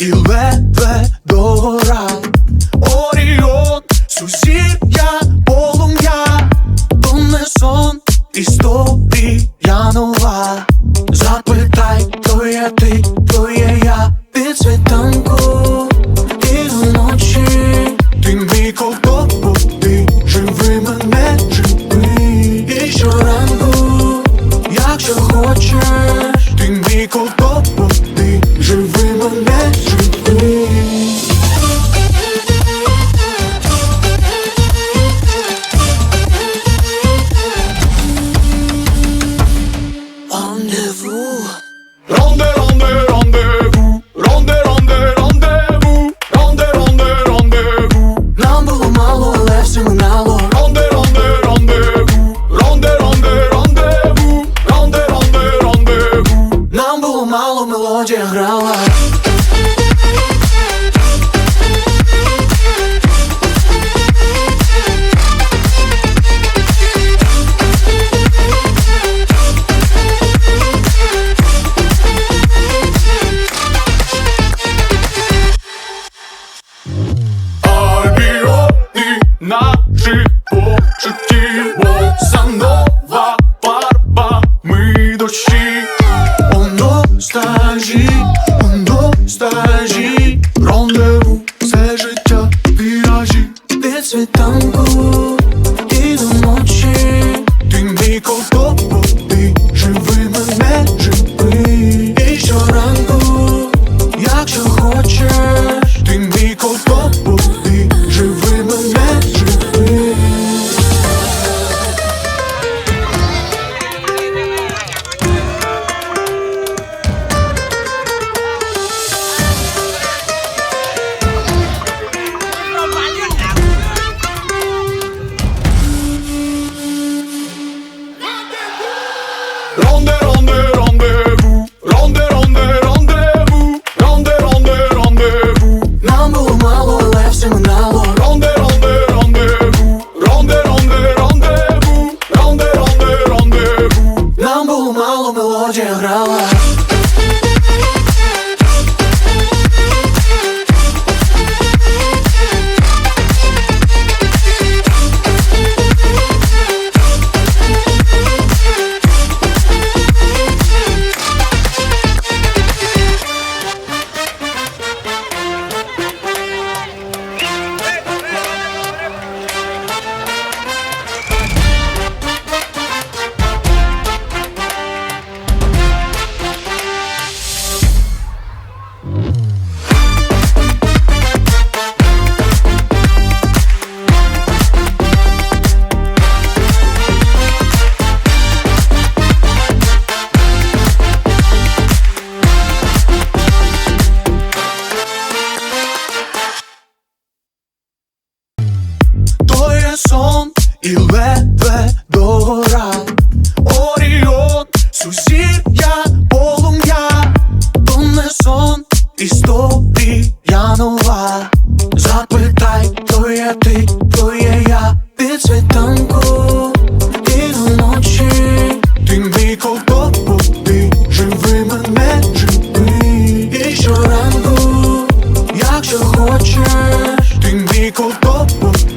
і ледве догора, Оріон, сусіддя, полум'я, то не сон, історія нова. Запитай, то є ти, то є я, під світанку і вночі, ти мій ковдобу, ти живи мене, живи, і щоранку, якщо хочеш, ти мій ковдобу живи мене, живи. Ностальжі, до стажі, Рондеву, все життя, віражі. Від світанку і до ночі Ти мій сон і ледве догора, Оріон, сузір'я, полум'я, то не сон, історія нова. Запитай, то є ти, то є я, від світанку і до ночі, ти мій ковток, ти живи мене, живи, і щоранку, якщо хочеш, ти мій ковток.